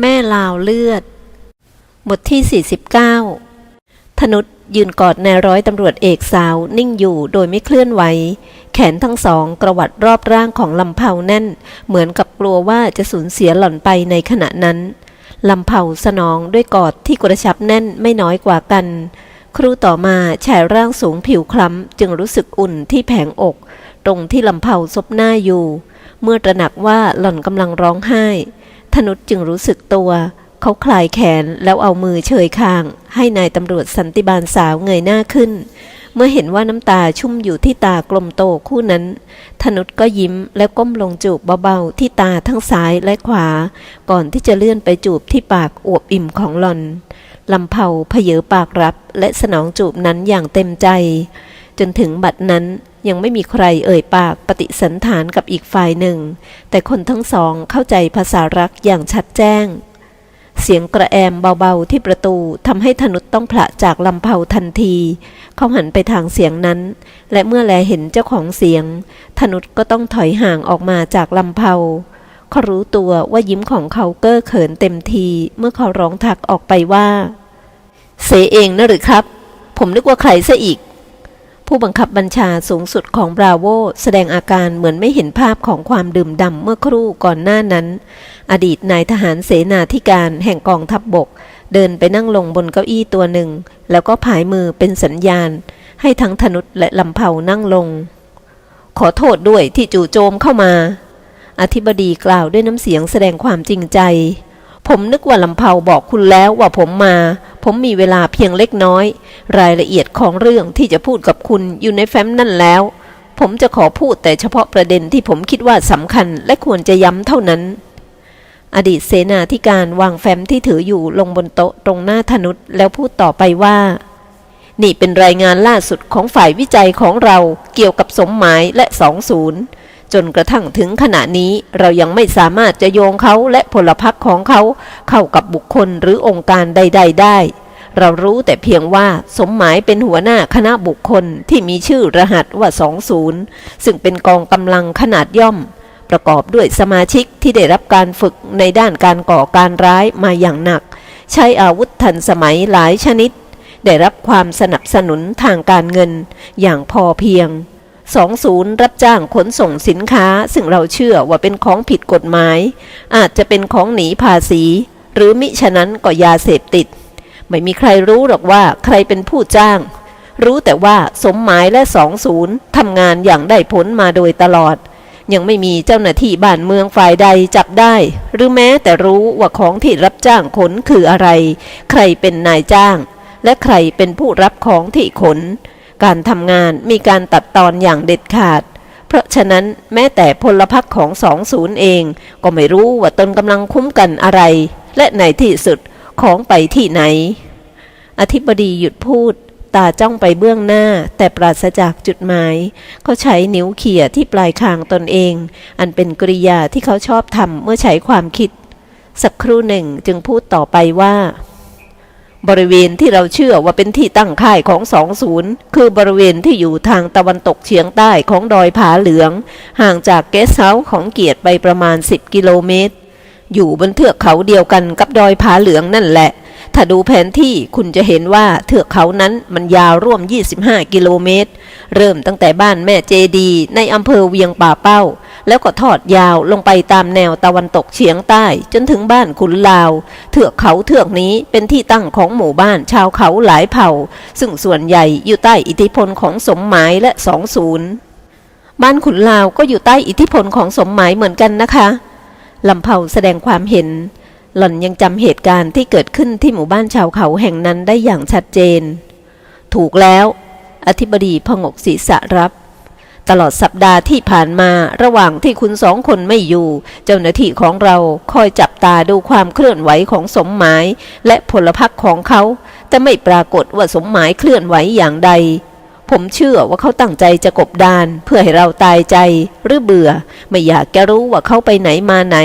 แม่ลาวเลือด บทที่ 49 ธนุษยืนกอดนายร้อยตำรวจเอกสาวนิ่งอยู่โดยไม่เคลื่อนไหว แขนทั้งสองกระวัดรอบร่างของลำเผาแน่น เหมือนกับกลัวว่าจะสูญเสียหล่อนไปในขณะนั้น ลำเผาสนองด้วยกอดที่กระชับแน่นไม่น้อยกว่ากัน ครู่ต่อมาชายร่างสูงผิวคล้ำจึงรู้สึกอุ่นที่แผงอก ตรงที่ลำเผาซบหน้าอยู่ เมื่อตระหนักว่าหล่อนกำลังร้องไห้ ธนุจึงรู้สึกตัว เขาคลายแขนแล้วเอามือเฉยคาง ให้นายตำรวจสันติบาลสาวเงยหน้าขึ้น เมื่อเห็นว่าน้ำตาชุ่มอยู่ที่ตากลมโตคู่นั้น ธนุก็ยิ้มแล้วก้มลงจูบเบาๆที่ตาทั้งซ้ายและขวา ก่อนที่จะเลื่อนไปจูบที่ปากอวบอิ่มของหลอนลำเผาเพเยอปากรับและสนองจูบนั้นอย่างเต็มใจ จนถึงบัดนั้น ยังไม่มีใครเอ่ยปากปฏิสันฐานกับอีกฝ่ายหนึ่ง แต่คนทั้งสองเข้าใจภาษารักอย่างชัดแจ้ง เสียงกระแอมเบาๆที่ประตูทำให้ธนุต้องผละจากลำเผาทันที เขาหันไปทางเสียงนั้น และเมื่อแลเห็นเจ้าของเสียง ธนุก็ต้องถอยห่างออกมาจากลำเผาเขารู้ตัวว่ายิ้มของเขาเก้อเขินเต็มที เมื่อเขาร้องทักออกไปว่า เสเองนะหรือครับ ผมนึกว่าใครซะอีก ผู้บังคับบัญชาสูงสุดของบราโวแสดงอาการเหมือนไม่เห็นภาพของความดื่มด่ำเมื่อครู่ก่อนหน้านั้น อดีตนายทหารเสนาธิการแห่งกองทัพบบก เดินไปนั่งลงบนเก้าอี้ตัวหนึ่ง แล้วก็ผายมือเป็นสัญญาณ ให้ทั้งธนุษและลำเผานั่งลง ขอโทษด้วยที่จู่โจมเข้ามา อธิบดีกล่าวด้วยน้ำเสียงแสดงความจริงใจ ผมนึกว่าลำเผาบอกคุณแล้วว่าผมมา ผมมีเวลาเพียงเล็กน้อย รายละเอียดของเรื่องที่จะพูดกับคุณอยู่ในแฟ้มนั่นแล้ว ผมจะขอพูดแต่เฉพาะประเด็นที่ผมคิดว่าสำคัญและควรจะย้ำเท่านั้น อดีตเสนาธิการวางแฟ้มที่ถืออยู่ลงบนโต๊ะตรงหน้าธนุษแล้วพูดต่อไปว่านี่เป็นรายงานล่าสุดของฝ่ายวิจัยของเราเกี่ยวกับสมหมายและสองศูนย์ จนกระทั่งถึงขณะนี้เรายังไม่สามารถจะโยงเขาและพลพรรคของเขาเข้ากับบุคคลหรือองค์การใด ๆ ได้ เรารู้แต่เพียงว่าสมหมายเป็นหัวหน้าคณะบุคคลที่มีชื่อรหัสว่า20 ซึ่งเป็นกองกำลังขนาดย่อม ประกอบด้วยสมาชิกที่ได้รับการฝึกในด้านการก่อการร้ายมาอย่างหนัก ใช้อาวุธทันสมัยหลายชนิด ได้รับความสนับสนุนทางการเงินอย่างพอเพียง 20 รับจ้างขนส่งสินค้า ซึ่งเราเชื่อว่าเป็นของผิดกฎหมาย อาจจะเป็นของหนีภาษี หรือมิฉะนั้นก็ยาเสพติด ไม่มีใครรู้หรอกว่าใครเป็นผู้จ้าง รู้แต่ว่าสมหมายและ 20ทำงานอย่างได้ผลมาโดยตลอด ยังไม่มีเจ้าหน้าที่บ้านเมืองฝ่ายใดจับได้ หรือแม้แต่รู้ว่าของที่รับจ้างขนคืออะไร ใครเป็นนายจ้าง และใครเป็นผู้รับของที่ขน การทำงานมีการตัดตอนอย่างเด็ดขาด เพราะฉะนั้นแม้แต่พลพรรคของสองศูนย์เอง ก็ไม่รู้ว่าตนกำลังคุ้มกันอะไร และในที่สุดของไปที่ไหน อธิบดีหยุดพูด ตาจ้องไปเบื้องหน้า แต่ปราศจากจุดหมาย เขาใช้นิ้วเขี่ยที่ปลายคางตนเอง อันเป็นกริยาที่เขาชอบทำเมื่อใช้ความคิด สักครู่หนึ่งจึงพูดต่อไปว่า บริเวณที่เราเชื่อว่าเป็นที่ตั้งค่ายของสองศูนย์คือบริเวณที่อยู่ทางตะวันตกเฉียงใต้ของดอยผาเหลือง ห่างจากเกสเฮาส์ของเกียรติไปประมาณ 10 กิโลเมตร อยู่บนเทือกเขาเดียวกันกับดอยผาเหลืองนั่นแหละ ถ้าดูแผนที่คุณจะเห็นว่าเทือกเขานั้นมันยาวร่วม 25 กิโลเมตร เริ่มตั้งแต่บ้านแม่เจดีในอำเภอเวียงป่าเป้า แล้วก็ทอดยาวลงไปตามแนวตะวันตกเฉียงใต้ จนถึงบ้านขุนลาว เทือกเขาเทือกนี้เป็นที่ตั้งของหมู่บ้านชาวเขาหลายเผ่า ซึ่งส่วนใหญ่อยู่ใต้อิทธิพลของสมหมายและสองศูนย์บ้านขุนลาวก็อยู่ใต้อิทธิพลของสมหมายเหมือนกันนะคะลำเผาแสดงความเห็น หล่อนยังจำเหตุการณ์ที่เกิดขึ้นที่หมู่บ้านชาวเขาแห่งนั้นได้อย่างชัดเจน ถูกแล้ว อธิบดีพงกศีรษะรับ ตลอดสัปดาห์ที่ผ่านมาระหว่างที่คุณสองคนไม่อยู่ เจ้าหน้าที่ของเราคอยจับตาดูความเคลื่อนไหวของสมหมาย และพลพรรคของเขา แต่ไม่ปรากฏว่าสมหมายเคลื่อนไหวอย่างใดผมเชื่อว่าเขาตั้งใจจะกบดาน เพื่อให้เราตายใจหรือเบื่อ ไม่อยากจะรู้ว่าเขาไปไหนมาไหน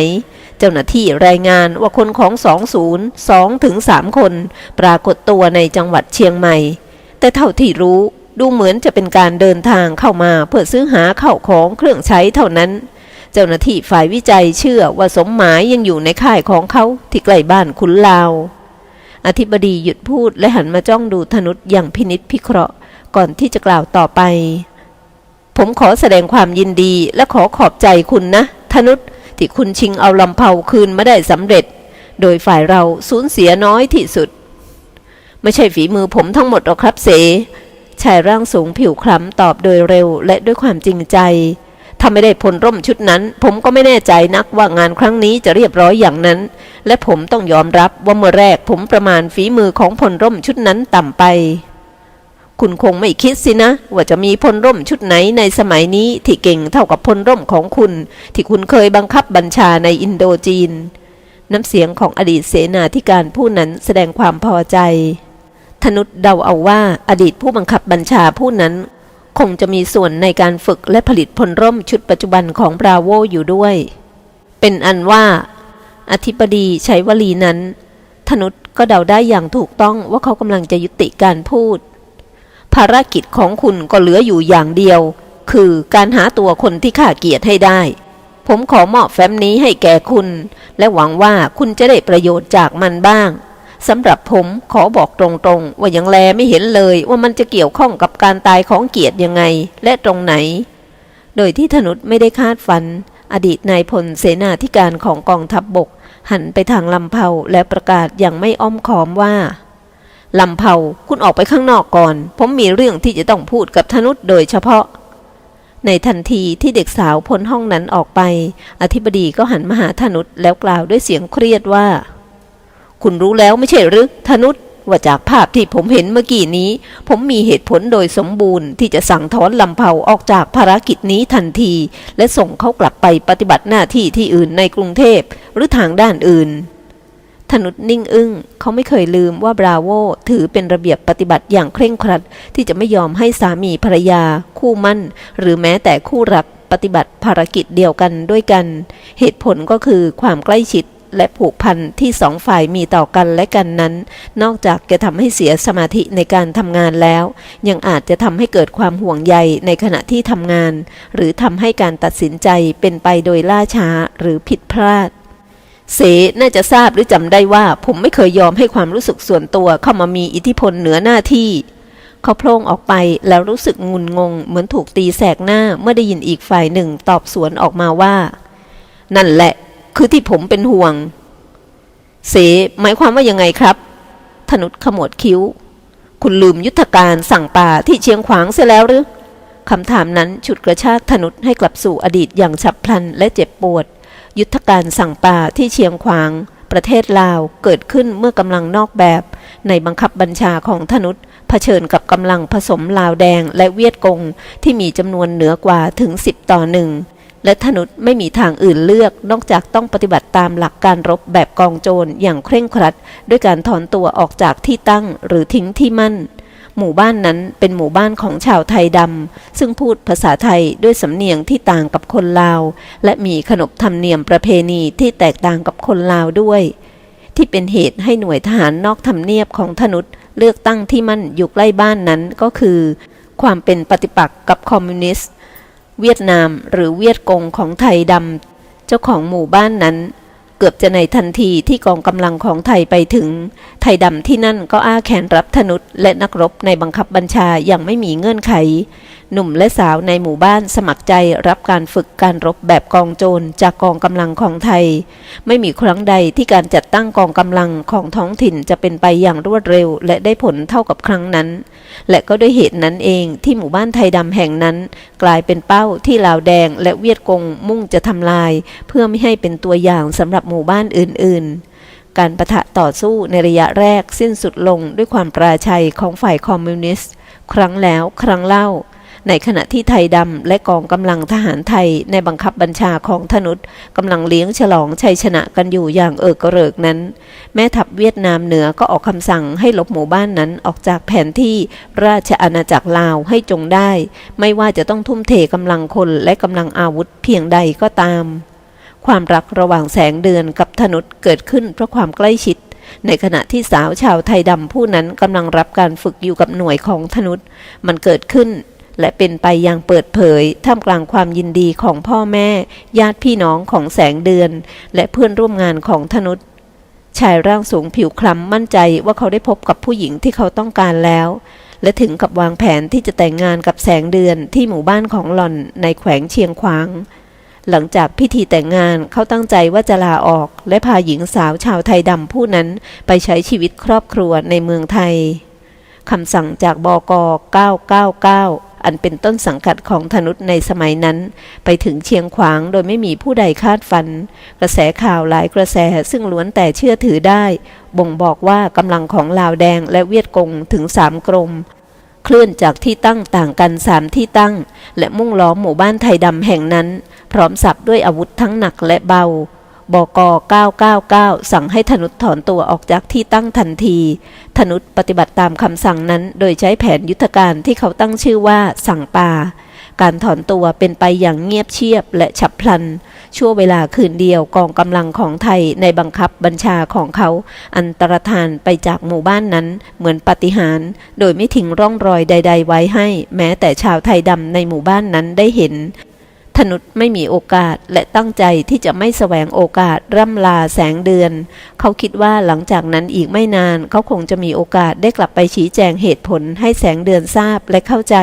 เจ้าหน้าที่รายงานว่าคนของ 20 2ถึง3คน ปรากฏตัวในจังหวัดเชียงใหม่ แต่เท่าที่รู้ดูเหมือนจะเป็นการเดินทางเข้ามาเพื่อซื้อหาเข้าของเครื่องใช้เท่านั้น เจ้าหน้าที่ฝ่ายวิจัยเชื่อว่าสมหมายยังอยู่ในค่ายของเขาที่ใกล้บ้านขุนลาว อธิบดีหยุดพูดและหันมาจ้องดูธนุษอย่างพินิษพิเคราะห์ก่อนที่จะกล่าวต่อไป ผมขอแสดงความยินดีและขอขอบใจคุณนะ ธนุษ ที่คุณชิงเอาลำเผาคืนมาได้สำเร็จ โดยฝ่ายเราสูญเสียน้อยที่สุด ไม่ใช่ฝีมือผมทั้งหมดหรอกครับเส ชายร่างสูงผิวคล้ำตอบโดยเร็วและด้วยความจริงใจถ้าไม่ได้พลร่มชุดนั้น ผมก็ไม่แน่ใจนักว่างานครั้งนี้จะเรียบร้อยอย่างนั้น และผมต้องยอมรับว่าเมื่อแรกผมประมาณฝีมือของพลร่มชุดนั้นต่ำไป คุณคงไม่คิดสินะ ว่าจะมีพลร่มชุดไหนในสมัยนี้ที่เก่งเท่ากับพลร่มของคุณ ที่คุณเคยบังคับบัญชาในอินโดจีน น้ำเสียงของอดีตเสนาธิการผู้นั้นแสดงความพอใจ ธนุษเดาเอาว่าอดีตผู้บังคับบัญชาผู้นั้นคงจะมีส่วนในการฝึกและผลิตพลร่มชุดปัจจุบันของบราโวอยู่ด้วย เป็นอันว่า อธิบดีใช้วลีนั้น ธนุษก็เดาได้อย่างถูกต้องว่าเขากำลังจะยุติการพูด ภารกิจของคุณก็เหลืออยู่อย่างเดียว คือการหาตัวคนที่ข้าเกียรติให้ได้ ผมขอมอบแฟ้มนี้ให้แก่คุณ และหวังว่าคุณจะได้ประโยชน์จากมันบ้างสำหรับผมขอบอกตรงๆ ว่ายังแลไม่เห็นเลยว่ามันจะเกี่ยวข้องกับการตายของเกียรติยังไงและตรงไหน โดยที่ธนุษไม่ได้คาดฝัน อดีตนายพลเสนาธิการของกองทัพบบก หันไปทางลำเผาและประกาศอย่างไม่อ้อมค้อมว่า ลำเผาคุณออกไปข้างนอกก่อน ผมมีเรื่องที่จะต้องพูดกับธนุษโดยเฉพาะ ในทันทีที่เด็กสาวพ้นห้องนั้นออกไป อธิบดีก็หันมาหาธนุษแล้วกล่าวด้วยเสียงเครียดว่า คุณรู้แล้วไม่ใช่หรือธนุษว่าจากภาพที่ผมเห็นเมื่อกี้นี้ ผมมีเหตุผลโดยสมบูรณ์ ที่จะสั่งถอนลำเผาออกจากภารกิจนี้ทันที และส่งเขากลับไปปฏิบัติหน้าที่ที่อื่นในกรุงเทพหรือทางด้านอื่น ธนุนิ่งอึง้งเขาไม่เคยลืมว่าบราโวถือเป็นระเบียบปฏิบัติอย่างเคร่งครัด ที่จะไม่ยอมให้สามีภรรยา คู่มั่น หรือแม้แต่คู่รักปฏิบัติภารกิจเดียวกันด้วยกัน เหตุผลก็คือความใกล้ชิดและผูกพันที่สองฝ่ายมีต่อกันและกันนั้น นอกจากจะทำให้เสียสมาธิในการทำงานแล้ว ยังอาจจะทำให้เกิดความห่วงใยในขณะที่ทำงาน หรือทำให้การตัดสินใจเป็นไปโดยล่าช้าหรือผิดพลาด เสน่าจะทราบหรือจำได้ว่า ผมไม่เคยยอมให้ความรู้สึกส่วนตัวเข้ามามีอิทธิพลเหนือหน้าที่ เขาโพล่งออกไปแล้วรู้สึกงุนงง เหมือนถูกตีแสกหน้าเมื่อได้ยินอีกฝ่ายหนึ่งตอบสวนออกมาว่า นั่นแหละ คือที่ผมเป็นห่วง เสหมายความว่ายังไงครับธนุษขมวดคิ้ว คุณลืมยุทธการสั่งป่าที่เชียงขวางเสียแล้วหรือคำถามนั้นฉุดกระชากธนุษให้กลับสู่อดีตอย่างฉับพลันและเจ็บปวด ยุทธการสั่งป่าที่เชียงขวาง ประเทศลาวเกิดขึ้นเมื่อกำลังนอกแบบ ในบังคับบัญชาของธนุษเผชิญกับกำลังผสมลาวแดงและเวียดกงที่มีจำนวนเหนือกว่าถึง 10 ต่อหนึ่งและธนุษไม่มีทางอื่นเลือกนอกจากต้องปฏิบัติตามหลักการรบแบบกองโจรอย่างเคร่งครัด ด้วยการถอนตัวออกจากที่ตั้งหรือทิ้งที่มั่น หมู่บ้านนั้นเป็นหมู่บ้านของชาวไทยดำ ซึ่งพูดภาษาไทยด้วยสำเนียงที่ต่างกับคนลาว และมีขนบธรรมเนียมประเพณีที่แตกต่างกับคนลาวด้วย ที่เป็นเหตุให้หน่วยทหารนอกทำเนียบของธนุษเลือกตั้งที่มั่นอยู่ใกล้บ้านนั้นก็คือ ความเป็นปฏิปักษ์กับคอมมิวนิสต์ เวียดนามหรือเวียดกงของไทยดำเจ้าของหมู่บ้านนั้น เกือบจะในทันทีที่กองกำลังของไทยไปถึง ไทยดำที่นั่นก็อ้าแขนรับธนุษและนักรบในบังคับบัญชาอย่างไม่มีเงื่อนไข หนุ่มและสาวในหมู่บ้านสมัครใจรับการฝึกการรบแบบกองโจรจากกองกำลังของไทย ไม่มีครั้งใดที่การจัดตั้งกองกำลังของท้องถิ่นจะเป็นไปอย่างรวดเร็ว และได้ผลเท่ากับครั้งนั้น และก็ด้วยเหตุนั้นเองที่หมู่บ้านไทยดำแห่งนั้น กลายเป็นเป้าที่ลาวแดงและเวียดกงมุ่งจะทำลาย เพื่อไม่ให้เป็นตัวอย่างสำหรับหมู่บ้านอื่นๆ การประทะต่อสู้ในระยะแรกสิ้นสุดลงด้วยความปราชัยของฝ่ายคอมมิวนิสต์ ครั้งแล้วครั้งเล่า ในขณะที่ไทยดำและกองกำลังทหารไทยในบังคับบัญชาของธนุษกำลังเลี้ยงฉลองชัยชนะกันอยู่อย่างเอิกกระเริกนั้น แม่ทัพเวียดนามเหนือก็ออกคำสั่งให้ลบหมู่บ้านนั้นออกจากแผนที่ราชอาณาจักรลาวให้จงได้ ไม่ว่าจะต้องทุ่มเทกำลังคนและกำลังอาวุธเพียงใดก็ตาม ความรักระหว่างแสงเดือนกับธนุษเกิดขึ้นเพราะความใกล้ชิด ในขณะที่สาวชาวไทยดำผู้นั้นกำลังรับการฝึกอยู่กับหน่วยของธนุษมันเกิดขึ้น และเป็นไปอย่างเปิดเผย ท่ามกลางความยินดีของพ่อแม่ ญาติพี่น้องของแสงเดือน และเพื่อนร่วมงานของธนุษชายร่างสูงผิวคล้ำมั่นใจว่าเขาได้พบกับผู้หญิงที่เขาต้องการแล้ว และถึงกับวางแผนที่จะแต่งงานกับแสงเดือนที่หมู่บ้านของหล่อนในแขวงเชียงขวาง หลังจากพิธีแต่งงานเขาตั้งใจว่าจะลาออก และพาหญิงสาวชาวไทยดำผู้นั้นไปใช้ชีวิตครอบครัวในเมืองไทยคำสั่งจากบก 999 อันเป็นต้นสังกัดของธนุษในสมัยนั้น ไปถึงเชียงขวางโดยไม่มีผู้ใดคาดฝัน กระแสข่าวหลายกระแสซึ่งล้วนแต่เชื่อถือได้ บ่งบอกว่ากำลังของลาวแดงและเวียดกงถึงสามกรม เคลื่อนจากที่ตั้งต่างกันสามที่ตั้ง และมุ่งล้อมหมู่บ้านไทยดำแห่งนั้น พร้อมสับด้วยอาวุธทั้งหนักและเบาบก 999 สั่งให้ธนุถอนตัวออกจากที่ตั้งทันที ธนุปฏิบัติตามคำสั่งนั้น โดยใช้แผนยุทธการที่เขาตั้งชื่อว่าสั่งป่า การถอนตัวเป็นไปอย่างเงียบเชียบและฉับพลัน ชั่วเวลาคืนเดียวกองกำลังของไทยในบังคับบัญชาของเขา อันตรธานไปจากหมู่บ้านนั้นเหมือนปฏิหาร โดยไม่ทิ้งร่องรอยใด ๆ ไว้ให้ แม้แต่ชาวไทยดำในหมู่บ้านนั้นได้เห็น ธนุษไม่มีโอกาสและตั้งใจที่จะไม่แสวงโอกาสร่ำลาแสงเดือน เขาคิดว่าหลังจากนั้นอีกไม่นานเขาคงจะมีโอกาสได้กลับไปชี้แจงเหตุผลให้แสงเดือนทราบและเข้าใจ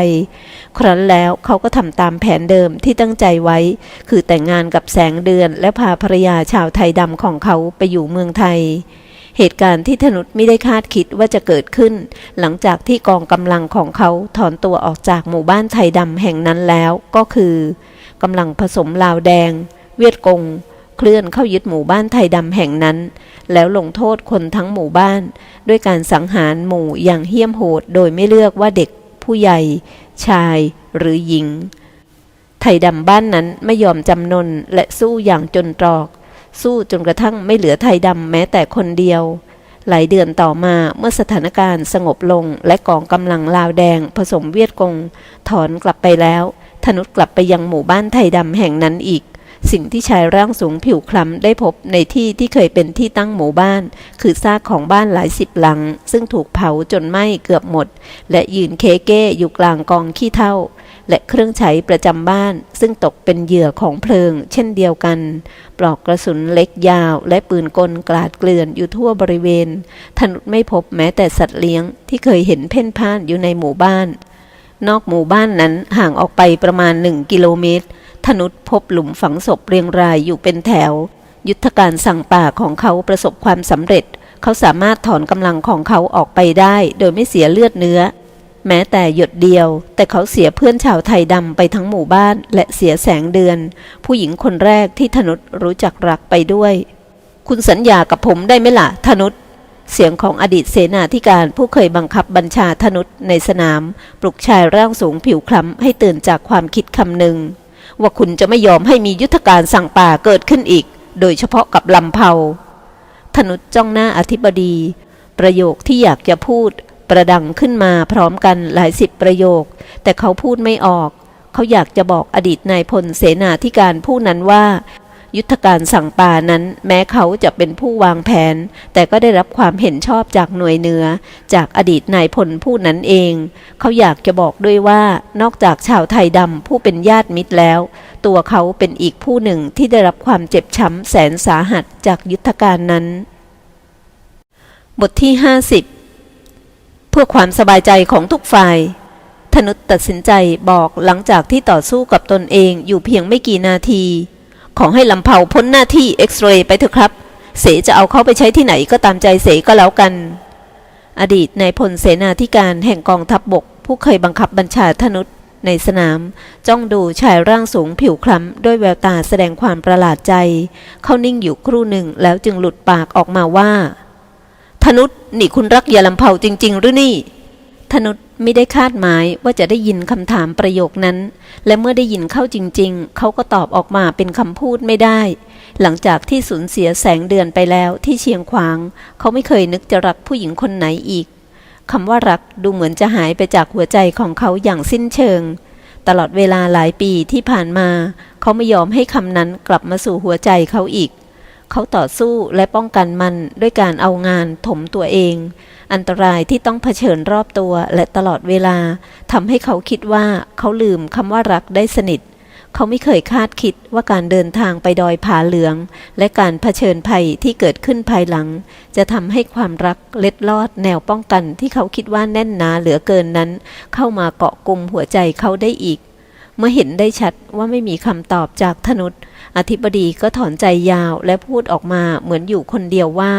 ครั้นแล้วเขาก็ทำตามแผนเดิมที่ตั้งใจไว้ คือแต่งงานกับแสงเดือนและพาภรรยาชาวไทยดำของเขาไปอยู่เมืองไทยเหตุการณ์ที่ธนุษไม่ได้คาดคิดว่าจะเกิดขึ้น หลังจากที่กองกำลังของเขาถอนตัวออกจากหมู่บ้านไทยดำแห่งนั้นแล้วก็คือ กำลังผสมลาวแดง เวียดกง เคลื่อนเข้ายึดหมู่บ้านไทยดำแห่งนั้น แล้วลงโทษคนทั้งหมู่บ้าน ด้วยการสังหารหมู่อย่างเหี้ยมโหดโดยไม่เลือกว่าเด็กผู้ใหญ่ ชายหรือหญิง ไทยดำบ้านนั้นไม่ยอมจำนนและสู้อย่างจนตรอก สู้จนกระทั่งไม่เหลือไทยดำแม้แต่คนเดียวหลายเดือนต่อมาเมื่อสถานการณ์สงบลงและกองกำลังลาวแดงผสมเวียดกงถอนกลับไปแล้ว ธนุษกลับไปยังหมู่บ้านไทยดำแห่งนั้นอีก สิ่งที่ชายร่างสูงผิวคล้ำได้พบในที่ที่เคยเป็นที่ตั้งหมู่บ้าน คือซากของบ้านหลายสิบหลัง ซึ่งถูกเผาจนไหม้เกือบหมด และยืนเคเก้อยู่กลางกองขี้เถ้าและเครื่องใช้ประจำบ้าน ซึ่งตกเป็นเหยื่อของเพลิง เช่นเดียวกัน ปลอกกระสุนเล็กยาว และปืนกลกลาดเกลื่อนอยู่ทั่วบริเวณถนุษไม่พบแม้แต่สัตว์เลี้ยงที่เคยเห็นเพ่นพ่านอยู่ในหมู่บ้าน นอกหมู่บ้านนั้นห่างออกไปประมาณหนึ่งกิโลเมตร ธนุษพบหลุมฝังศพเรียงรายอยู่เป็นแถว ยุทธการสั่งป่าของเขาประสบความสำเร็จ เขาสามารถถอนกำลังของเขาออกไปได้ โดยไม่เสียเลือดเนื้อ แม้แต่หยดเดียว แต่เขาเสียเพื่อนชาวไทยดำไปทั้งหมู่บ้านและเสียแสงเดือน ผู้หญิงคนแรกที่ธนุษรู้จักรักไปด้วย คุณสัญญากับผมได้ไหมล่ะธนุษ เสียงของอดีตเสนาธิการผู้เคยบังคับบัญชาธนุษในสนาม ปลุกชายร่างสูงผิวคล้ำให้ตื่นจากความคิดคำหนึ่ง ว่าคุณจะไม่ยอมให้มียุทธการสั่งป่าเกิดขึ้นอีก โดยเฉพาะกับลำเผาธนุษจ้องหน้าอธิบดี ประโยคที่อยากจะพูด ประดังขึ้นมาพร้อมกันหลายสิบประโยค แต่เขาพูดไม่ออก เขาอยากจะบอกอดีตนายพลเสนาธิการผู้นั้นว่า ยุทธการสั่งป่านั้น แม้เขาจะเป็นผู้วางแผน แต่ก็ได้รับความเห็นชอบจากหน่วยเนือ จากอดีตนายพลผู้นั้นเอง เขาอยากจะบอกด้วยว่านอกจากชาวไทยดำผู้เป็นญาติมิตรแล้ว ตัวเขาเป็นอีกผู้หนึ่งที่ได้รับความเจ็บช้ำแสนสาหัสจากยุทธการนั้น บทที่ 50 เพื่อความสบายใจของทุกฝ่ายธนุตัดสินใจบอกหลังจากที่ต่อสู้กับตนเองอยู่เพียงไม่กี่นาที ขอให้ลำเผาพ้นหน้าที่เอ็กซเรย์ไปเถอะครับ เสจะเอาเขาไปใช้ที่ไหนก็ตามใจเสก็แล้วกัน อดีตนายพลเสนาธิการแห่งกองทัพบบก ผู้เคยบังคับบัญชาธนุษในสนาม จ้องดูชายร่างสูงผิวคล้ำ ด้วยแววตาแสดงความประหลาดใจ เขานิ่งอยู่ครู่หนึ่งแล้วจึงหลุดปากออกมาว่าธนุษนี่คุณรักยาลำเผาจริง ๆ หรือนี่ธนุษ ไม่ได้คาดหมายว่าจะได้ยินคำถามประโยคนั้น และเมื่อได้ยินเข้าจริง ๆ เขาก็ตอบออกมาเป็นคำพูดไม่ได้ หลังจากที่สูญเสียแสงเดือนไปแล้วที่เชียงขวาง เขาไม่เคยนึกจะรักผู้หญิงคนไหนอีกคำว่ารักดูเหมือนจะหายไปจากหัวใจของเขาอย่างสิ้นเชิง ตลอดเวลาหลายปีที่ผ่านมา เขาไม่ยอมให้คำนั้นกลับมาสู่หัวใจเขาอีก เขาต่อสู้และป้องกันมันด้วยการเอางานถมตัวเอง อันตรายที่ต้องเผชิญรอบตัวและตลอดเวลาทำให้เขาคิดว่าเขาลืมคำว่ารักได้สนิท เขาไม่เคยคาดคิดว่าการเดินทางไปดอยผาเหลือง และการเผชิญภัยที่เกิดขึ้นภายหลัง จะทำให้ความรักเล็ดลอดแนวป้องกันที่เขาคิดว่าแน่นหนาเหลือเกินนั้น เข้ามาเกาะกลุ่มหัวใจเขาได้อีกเมื่อเห็นได้ชัดว่าไม่มีคำตอบจากธนุษอธิบดีก็ถอนใจยาวและพูดออกมาเหมือนอยู่คนเดียวว่า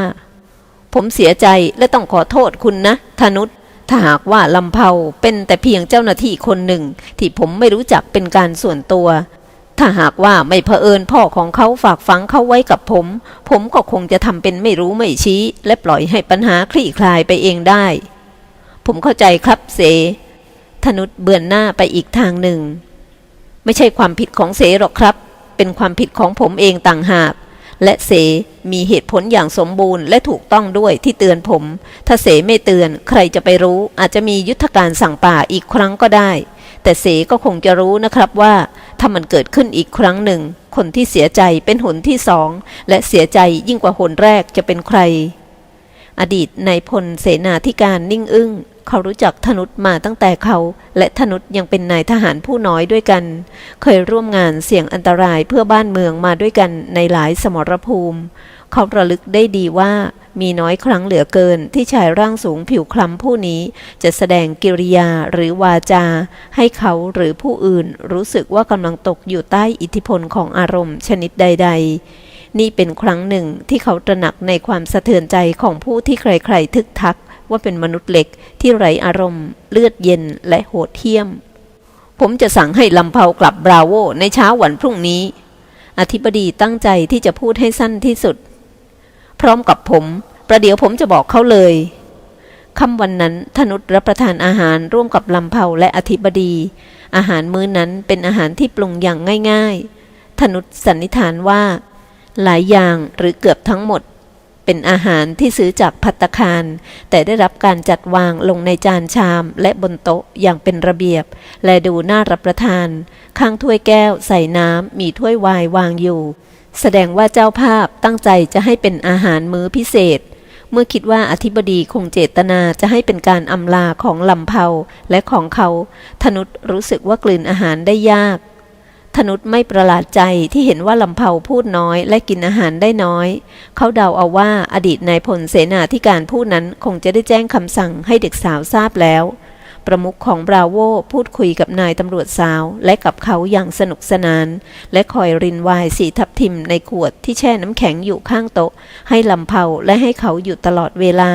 ผมเสียใจและต้องขอโทษคุณนะธนุษถ้าหากว่าลำเพาเป็นแต่เพียงเจ้าหน้าที่คนหนึ่ง ที่ผมไม่รู้จักเป็นการส่วนตัว ถ้าหากว่าไม่เผอิญพ่อของเขาฝากฝังเขาไว้กับผม ผมก็คงจะทำเป็นไม่รู้ไม่ชี้ และปล่อยให้ปัญหาคลี่คลายไปเองได้ ผมเข้าใจครับเสธนุษเบือนหน้าไปอีกทางหนึ่ง ไม่ใช่ความผิดของเสหรอกครับ เป็นความผิดของผมเองต่างหาก และเสมีเหตุผลอย่างสมบูรณ์และถูกต้องด้วยที่เตือนผม ถ้าเสไม่เตือนใครจะไปรู้อาจจะมียุทธการสั่งป่าอีกครั้งก็ได้ แต่เสก็คงจะรู้นะครับว่าถ้ามันเกิดขึ้นอีกครั้งหนึ่ง คนที่เสียใจเป็นหนที่สอง และเสียใจยิ่งกว่าหนแรกจะเป็นใคร อดีตนายพลเสนาธิการนิ่งอึ้ง เขารู้จักธนุษมาตั้งแต่เขา และธนุษยังเป็นนายทหารผู้น้อยด้วยกัน เคยร่วมงานเสี่ยงอันตรายเพื่อบ้านเมืองมาด้วยกันในหลายสมรภูมิ เขาระลึกได้ดีว่ามีน้อยครั้งเหลือเกินที่ชายร่างสูงผิวคล้ำผู้นี้ จะแสดงกิริยาหรือวาจา ให้เขาหรือผู้อื่นรู้สึกว่ากำลังตกอยู่ใต้อิทธิพลของอารมณ์ชนิดใด ๆ นี่เป็นครั้งหนึ่งที่เขาตระหนักในความสะเทือนใจของผู้ที่ใครๆทึกทัก ว่าเป็นมนุษย์เหล็กที่ไรอารมณ์ เลือดเย็นและโหดเหี้ยม ผมจะสั่งให้ลำเพากลับบราโวในเช้าวันพรุ่งนี้ อธิบดีตั้งใจที่จะพูดให้สั้นที่สุด พร้อมกับผม ประเดี๋ยวผมจะบอกเขาเลยค่ำวันนั้นธนุษรับประทานอาหารร่วมกับลำเพาและอธิบดี อาหารมื้อนั้นเป็นอาหารที่ปรุงอย่างง่าย ๆธนุษสันนิษฐานว่า หลายอย่างหรือเกือบทั้งหมด เป็นอาหารที่ซื้อจากพัตคาร แต่ได้รับการจัดวางลงในจานชามและบนโต๊ะอย่างเป็นระเบียบ และดูน่ารับประทาน ข้างถ้วยแก้วใส่น้ำมีถ้วยวน์วางอยู่ แสดงว่าเจ้าภาพตั้งใจจะให้เป็นอาหารมื้อพิเศษ เมื่อคิดว่าอธิบดีคงเจตนาจะให้เป็นการอำลาของลำเพาและของเขาธนุษรู้สึกว่ากลืนอาหารได้ยาก ธนุษไม่ประหลาดใจที่เห็นว่าลำเพาพูดน้อยและกินอาหารได้น้อย เขาเดาเอาว่าอดีตนายพลเสนาธิการผู้นั้นคงจะได้แจ้งคำสั่งให้เด็กสาวทราบแล้ว ประมุขของบราโวพูดคุยกับนายตำรวจสาวและกับเขาอย่างสนุกสนาน และคอยรินวน์สีทับทิมในขวดที่แช่น้ำแข็งอยู่ข้างโต๊ะ ให้ลำเพาและให้เขาอยู่ตลอดเวลา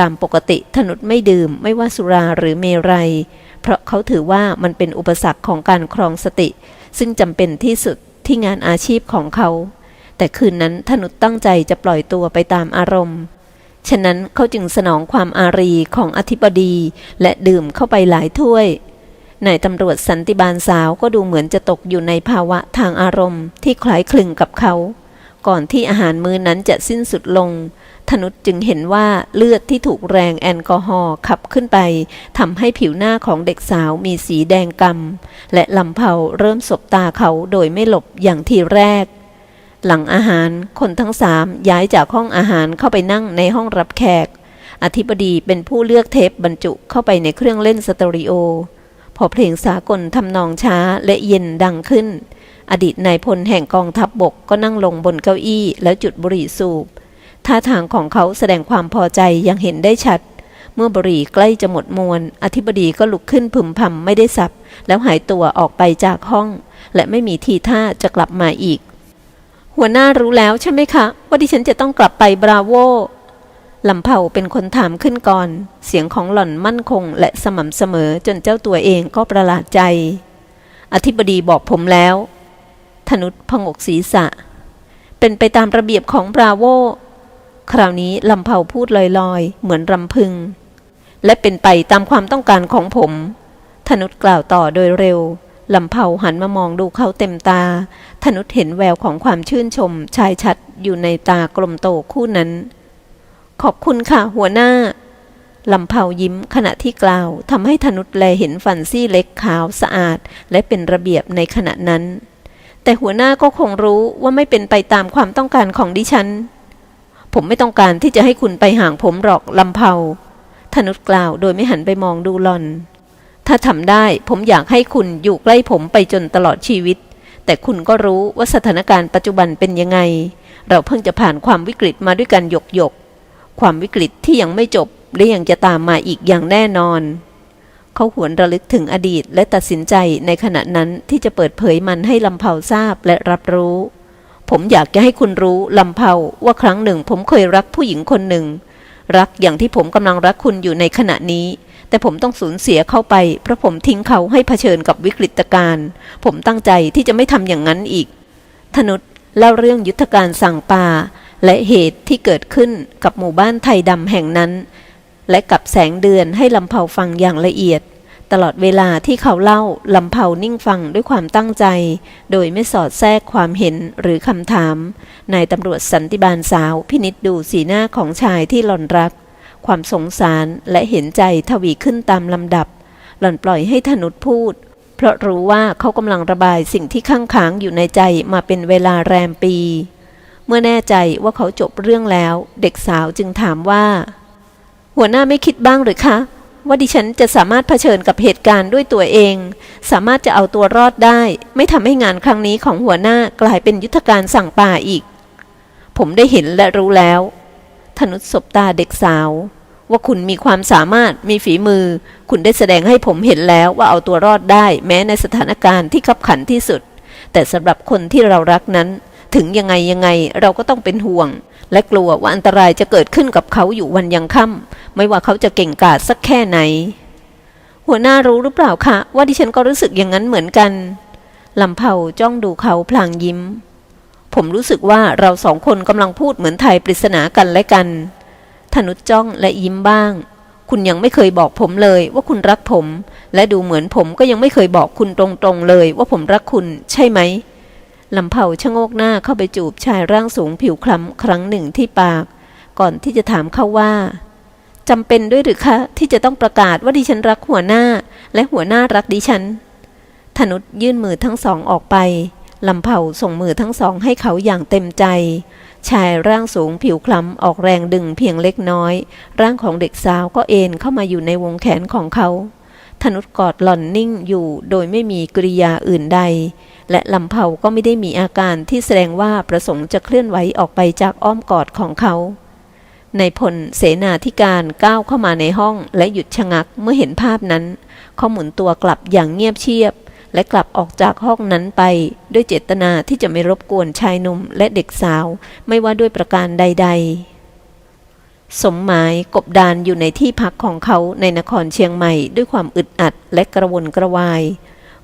ตามปกติธนุษไม่ดื่มไม่ว่าสุราหรือเมรัยเพราะเขาถือว่ามันเป็นอุปสรรคของการครองสติ ซึ่งจำเป็นที่สุดที่งานอาชีพของเขา แต่คืนนั้นธนุษตั้งใจจะปล่อยตัวไปตามอารมณ์ ฉะนั้นเขาจึงสนองความอารีของอธิบดีและดื่มเข้าไปหลายถ้วยนายตำรวจสันติบาลสาวก็ดูเหมือนจะตกอยู่ในภาวะทางอารมณ์ที่คล้ายคลึงกับเขา ก่อนที่อาหารมื้อนั้นจะสิ้นสุดลง ธนุจึงเห็นว่าเลือดที่ถูกแรงแอลกอฮอล์ขับขึ้นไปทำให้ผิวหน้าของเด็กสาวมีสีแดงกำและลำเพาเริ่มสบตาเขาโดยไม่หลบอย่างทีแรก หลังอาหารคนทั้งสามย้ายจากห้องอาหารเข้าไปนั่งในห้องรับแขก อธิบดีเป็นผู้เลือกเทปบรรจุเข้าไปในเครื่องเล่นสตอริโอ พอเพลงสากลทำนองช้าและเย็นดังขึ้น อดีตนายพลแห่งกองทัพบบกก็นั่งลงบนเก้าอี้แล้วจุดบุหรี่สูบ ท่าทางของเขาแสดงความพอใจยังเห็นได้ชัด เมื่อบุหรี่ใกล้จะหมดมวล อธิบดีก็ลุกขึ้นพึมพำไม่ได้สับ แล้วหายตัวออกไปจากห้อง และไม่มีทีท่าจะกลับมาอีก หัวหน้ารู้แล้วใช่ไหมคะ ว่าดิฉันจะต้องกลับไปบราโวลำเผาเป็นคนถามขึ้นก่อน เสียงของหล่อนมั่นคง และสม่ำเสมอจนเจ้าตัวเองก็ประหลาดใจ อธิบดีบอกผมแล้ว ธนุษพงกศีรษะ เป็นไปตามระเบียบของบราโว คราวนี้ลำเผาพูดลอยๆ เหมือนรำพึง และเป็นไปตามความต้องการของผม ธนุษกล่าวต่อโดยเร็วลำเผาหันมามองดูเขาเต็มตา ธนุษเห็นแววของความชื่นชมชายชัดอยู่ในตากลมโตคู่นั้น ขอบคุณค่ะหัวหน้าลำเผายิ้มขณะที่กล่าวทำให้ธนุษแลเห็นฟันซี่เล็กขาวสะอาด และเป็นระเบียบในขณะนั้น แต่หัวหน้าก็คงรู้ว่าไม่เป็นไปตามความต้องการของดิฉัน ผมไม่ต้องการที่จะให้คุณไปห่างผมหรอกลำเพาธนุษกล่าวโดยไม่หันไปมองดูหลอน ถ้าทำได้ผมอยากให้คุณอยู่ใกล้ผมไปจนตลอดชีวิต แต่คุณก็รู้ว่าสถานการณ์ปัจจุบันเป็นยังไง เราเพิ่งจะผ่านความวิกฤตมาด้วยกันหยกหยก ความวิกฤตที่ยังไม่จบและยังจะตามมาอีกอย่างแน่นอน เขาหวนระลึกถึงอดีตและตัดสินใจในขณะนั้นที่จะเปิดเผยมันให้ลำเผาทราบและรับรู้ ผมอยากจะให้คุณรู้ลำเผาว่าครั้งหนึ่ง ผมเคยรักผู้หญิงคนหนึ่ง รักอย่างที่ผมกำลังรักคุณอยู่ในขณะนี้ แต่ผมต้องสูญเสียเข้าไป เพราะผมทิ้งเขาให้เผชิญกับวิกฤตการณ์ผมตั้งใจที่จะไม่ทำอย่างนั้นอีก ธนุษเล่าเรื่องยุทธการสั่งป่าและเหตุที่เกิดขึ้นกับหมู่บ้านไทยดำแห่งนั้น และกับแสงเดือนให้ลำเผาฟังอย่างละเอียด ตลอดเวลาที่เขาเล่าลำเผานิ่งฟังด้วยความตั้งใจ โดยไม่สอดแทรกความเห็นหรือคำถาม นายตำรวจสันติบาลสาวพินิจดูสีหน้าของชายที่หล่อนรัก ความสงสารและเห็นใจทวีขึ้นตามลำดับ หล่อนปล่อยให้ธนุษพูด เพราะรู้ว่าเขากำลังระบายสิ่งที่ข้างค้างอยู่ในใจมาเป็นเวลาแรมปี เมื่อแน่ใจว่าเขาจบเรื่องแล้ว เด็กสาวจึงถามว่า หัวหน้าไม่คิดบ้างหรือคะ ว่าดิฉันจะสามารถเผชิญกับเหตุการณ์ด้วยตัวเอง สามารถจะเอาตัวรอดได้ ไม่ทำให้งานครั้งนี้ของหัวหน้ากลายเป็นยุทธการสั่งป่าอีก ผมได้เห็นและรู้แล้ว ธนุษสบตาเด็กสาว ว่าคุณมีความสามารถมีฝีมือ คุณได้แสดงให้ผมเห็นแล้วว่าเอาตัวรอดได้ แม้ในสถานการณ์ที่ขับขันที่สุด แต่สำหรับคนที่เรารักนั้น ถึงยังไงยังไงเราก็ต้องเป็นห่วง และกลัวว่าอันตรายจะเกิดขึ้นกับเขาอยู่วันยังค่ำไม่ว่าเขาจะเก่งกาจสักแค่ไหน หัวหน้ารู้หรือเปล่าคะว่าดิฉันก็รู้สึกอย่างนั้นเหมือนกันลำเผาจ้องดูเขาพลางยิ้ม ผมรู้สึกว่าเราสองคนกำลังพูดเหมือนไทยปริศนากันและกันธนุจ้องและยิ้มบ้าง คุณยังไม่เคยบอกผมเลยว่าคุณรักผม และดูเหมือนผมก็ยังไม่เคยบอกคุณตรงๆเลยว่าผมรักคุณใช่ไหม ลำเผาชะโงกหน้าเข้าไปจูบชายร่างสูงผิวคล้ำครั้งหนึ่งที่ปาก ก่อนที่จะถามเขาว่าจำเป็นด้วยหรือคะ ที่จะต้องประกาศว่าดิฉันรักหัวหน้า และหัวหน้ารักดิฉันธนุษยื่นมือทั้งสองออกไปลำเผาส่งมือทั้งสองให้เขาอย่างเต็มใจ ชายร่างสูงผิวคล้ำออกแรงดึงเพียงเล็กน้อย ร่างของเด็กสาวก็เอนเข้ามาอยู่ในวงแขนของเขาธนุษกอดหล่อนนิ่งอยู่โดยไม่มีกริยาอื่นใด และลำเผาก็ไม่ได้มีอาการที่แสดงว่าประสงค์จะเคลื่อนไหวออกไปจากอ้อมกอดของเขาในพลเสนาธิการก้าวเข้ามาในห้องและหยุดชะงักเมื่อเห็นภาพนั้น เขาหมุนตัวกลับอย่างเงียบเชียบ และกลับออกจากห้องนั้นไป ด้วยเจตนาที่จะไม่รบกวนชายหนุ่มและเด็กสาว ไม่ว่าด้วยประการใด ๆ สมหมายกบดานอยู่ในที่พักของเขาในนครเชียงใหม่ด้วยความอึดอัดและกระวนกระวาย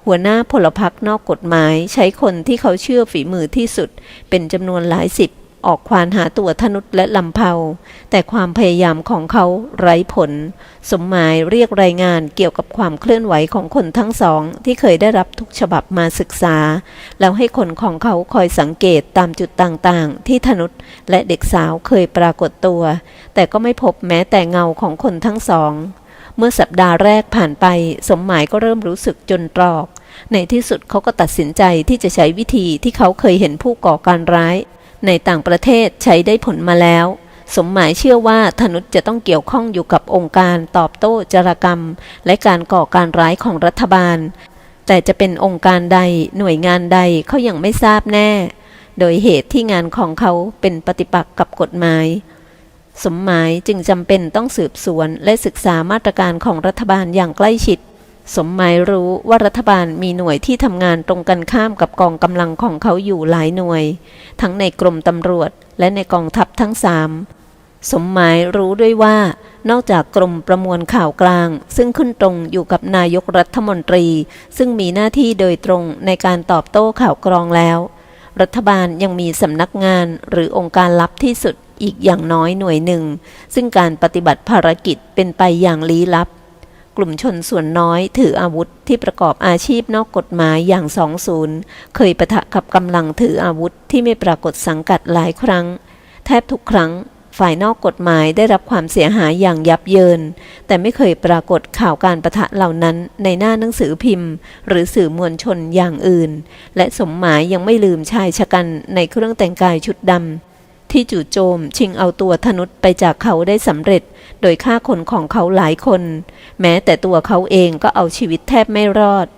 หัวหน้าพลพรรคนอกกฎหมายใช้คนที่เขาเชื่อฝีมือที่สุด เป็นจำนวนหลายสิบ ออกควานหาตัวธนุษและลำเพาแต่ความพยายามของเขาไร้ผล สมหมายเรียกรายงานเกี่ยวกับความเคลื่อนไหวของคนทั้งสอง ที่เคยได้รับทุกฉบับมาศึกษา แล้วให้คนของเขาคอยสังเกตตามจุดต่างๆ ที่ธนุษและเด็กสาวเคยปรากฏตัว แต่ก็ไม่พบแม้แต่เงาของคนทั้งสอง เมื่อสัปดาห์แรกผ่านไป สมหมายก็เริ่มรู้สึกจนตรอก ในที่สุดเขาก็ตัดสินใจที่จะใช้วิธีที่เขาเคยเห็นผู้ก่อการร้าย ในต่างประเทศใช้ได้ผลมาแล้ว สมหมายเชื่อว่าธนุษจะต้องเกี่ยวข้องอยู่กับองค์การตอบโต้จารกรรม และการก่อการร้ายของรัฐบาล แต่จะเป็นองค์การใดหน่วยงานใดเขายังไม่ทราบแน่ โดยเหตุที่งานของเขาเป็นปฏิปักษ์กับกฎหมาย สมหมายจึงจำเป็นต้องสืบสวนและศึกษามาตรการของรัฐบาลอย่างใกล้ชิด สมหมายรู้ว่ารัฐบาลมีหน่วยที่ทำงานตรงกันข้ามกับกองกำลังของเขาอยู่หลายหน่วย ทั้งในกรมตำรวจและในกองทัพทั้งสามสมหมายรู้ด้วยว่า นอกจากกรมประมวลข่าวกลาง ซึ่งขึ้นตรงอยู่กับนายกรัฐมนตรี ซึ่งมีหน้าที่โดยตรงในการตอบโต้ข่าวกรองแล้ว รัฐบาลยังมีสำนักงานหรือองค์การลับที่สุด อีกอย่างน้อยหน่วยหนึ่ง ซึ่งการปฏิบัติภารกิจเป็นไปอย่างลี้ลับ กลุ่มชนส่วนน้อยถืออาวุธที่ประกอบอาชีพนอกกฎหมายอย่างสองศูนย์เคยปะทะกับกำลังถืออาวุธที่ไม่ปรากฏสังกัดหลายครั้ง แทบทุกครั้งฝ่ายนอกกฎหมายได้รับความเสียหายอย่างยับเยิน แต่ไม่เคยปรากฏข่าวการประทะเหล่านั้นในหน้าหนังสือพิมพ์ หรือสื่อมวลชนอย่างอื่น และสมหมายยังไม่ลืมชายชะกันในเครื่องแต่งกายชุดดำ ที่จู่โจมชิงเอาตัวธนุษไปจากเขาได้สำเร็จ โดยฆ่าคนของเขาหลายคน แม้แต่ตัวเขาเองก็เอาชีวิตแทบไม่รอด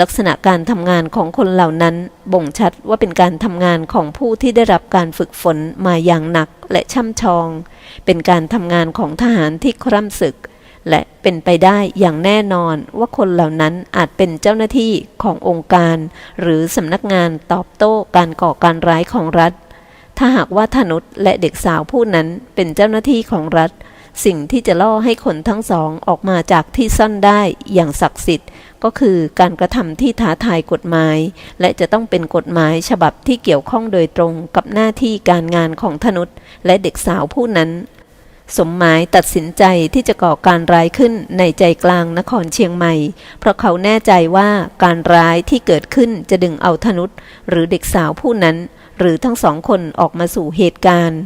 ลักษณะการทำงานของคนเหล่านั้น บ่งชัดว่าเป็นการทำงานของผู้ที่ได้รับการฝึกฝนมาอย่างหนักและช่ำชอง เป็นการทำงานของทหารที่คร่ำศึก และเป็นไปได้อย่างแน่นอนว่าคนเหล่านั้นอาจเป็นเจ้าหน้าที่ขององค์การ หรือสำนักงานตอบโต้การก่อการร้ายของรัฐ ถ้าหากว่าธนุษและเด็กสาวผู้นั้นเป็นเจ้าหน้าที่ของรัฐ สิ่งที่จะล่อให้คนทั้งสองออกมาจากที่ซ่อนได้อย่างศักดิ์สิทธิ์ ก็คือการกระทำที่ท้าทายกฎหมาย และจะต้องเป็นกฎหมายฉบับที่เกี่ยวข้องโดยตรงกับหน้าที่การงานของธนุษและเด็กสาวผู้นั้น สมหมายตัดสินใจที่จะก่อการร้ายขึ้นในใจกลางนครเชียงใหม่ เพราะเขาแน่ใจว่าการร้ายที่เกิดขึ้นจะดึงเอาธนุษหรือเด็กสาวผู้นั้น หรือทั้งสองคนออกมาสู่เหตุการณ์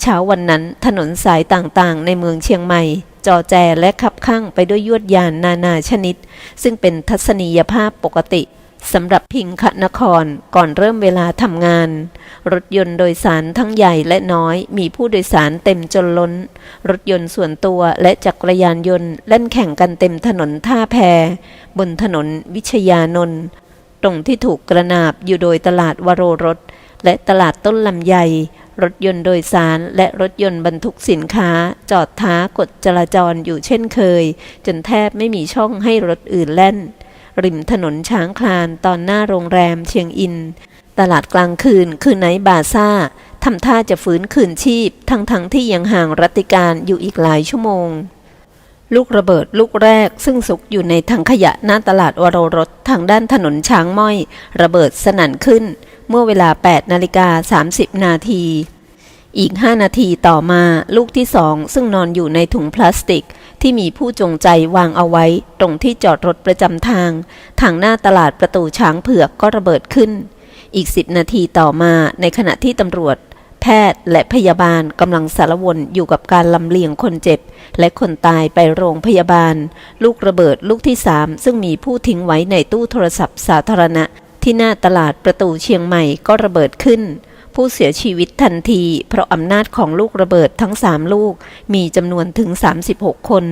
เช้าวันนั้นถนนสายต่างๆ ในเมืองเชียงใหม่ จอแจและคับข้างไปด้วยยวดยานนานาชนิด ซึ่งเป็นทัศนียภาพปกติสำหรับพิงคนครก่อนเริ่มเวลาทำงาน รถยนต์โดยสารทั้งใหญ่และน้อยมีผู้โดยสารเต็มจนล้น รถยนต์ส่วนตัวและจักรยานยนต์เล่นแข่งกันเต็มถนนท่าแพ บนถนนวิชยานนท์ตรงที่ถูกกระนาบอยู่โดยตลาดวโรรส และตลาดต้นลำไย รถยนต์โดยสาร และรถยนต์บรรทุกสินค้า จอดท้ากฎจราจรอยู่เช่นเคย จนแทบไม่มีช่องให้รถอื่นแล่น ริมถนนช้างคลานตอนหน้าโรงแรมเชียงอิน ตลาดกลางคืนคือไนบาซ่าทำท่าจะฟื้นคืนชีพ ทั้งๆทที่ยังห่างรัติการอยู่อีกหลายชั่วโมง ลูกระเบิดลูกแรกซึ่งสุกอยู่ในถังขยะหน้าตลาดวโรรสทางด้านถนนช้างม้อย ระเบิดสนั่นขึ้น เมื่อเวลา 8 นาฬิกา 30 นาที อีก 5 นาทีต่อมาลูกที่สองซึ่งนอนอยู่ในถุงพลาสติก ที่มีผู้จงใจวางเอาไว้ ตรงที่จอดรถประจำทาง ทางหน้าตลาดประตูช้างเผือกก็ระเบิดขึ้น อีก 10 นาทีต่อมาในขณะที่ตำรวจ แพทย์และพยาบาลกำลังสารวนอยู่กับการลำเลียงคนเจ็บ และคนตายไปโรงพยาบาล ลูกระเบิดลูกที่สามซึ่งมีผู้ทิ้งไว้ในตู้โทรศัพท์สาธารณะ ที่หน้าตลาดประตูเชียงใหม่ก็ระเบิดขึ้น ผู้เสียชีวิตทันที เพราะอำนาจของลูกระเบิดทั้งสามลูกมีจำนวนถึง 36 คน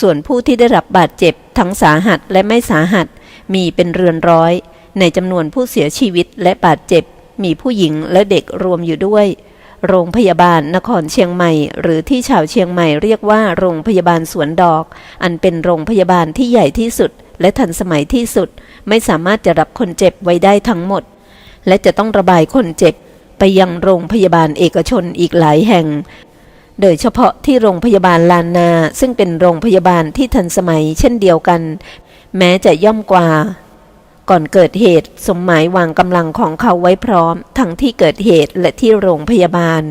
ส่วนผู้ที่ได้รับบาดเจ็บทั้งสาหัสและไม่สาหัสมีเป็นเรือนร้อย ในจำนวนผู้เสียชีวิตและบาดเจ็บ มีผู้หญิงและเด็กรวมอยู่ด้วย โรงพยาบาลนครเชียงใหม่ หรือที่ชาวเชียงใหม่เรียกว่าโรงพยาบาลสวนดอก อันเป็นโรงพยาบาลที่ใหญ่ที่สุด และทันสมัยที่สุด ไม่สามารถจะรับคนเจ็บไว้ได้ทั้งหมด และจะต้องระบายคนเจ็บไปยังโรงพยาบาลเอกชนอีกหลายแห่ง โดยเฉพาะที่โรงพยาบาลลานนา ซึ่งเป็นโรงพยาบาลที่ทันสมัยเช่นเดียวกัน แม้จะย่อมกว่า ก่อนเกิดเหตุสมหมายวางกำลังของเขาไว้พร้อม ทั้งที่เกิดเหตุและที่โรงพยาบาล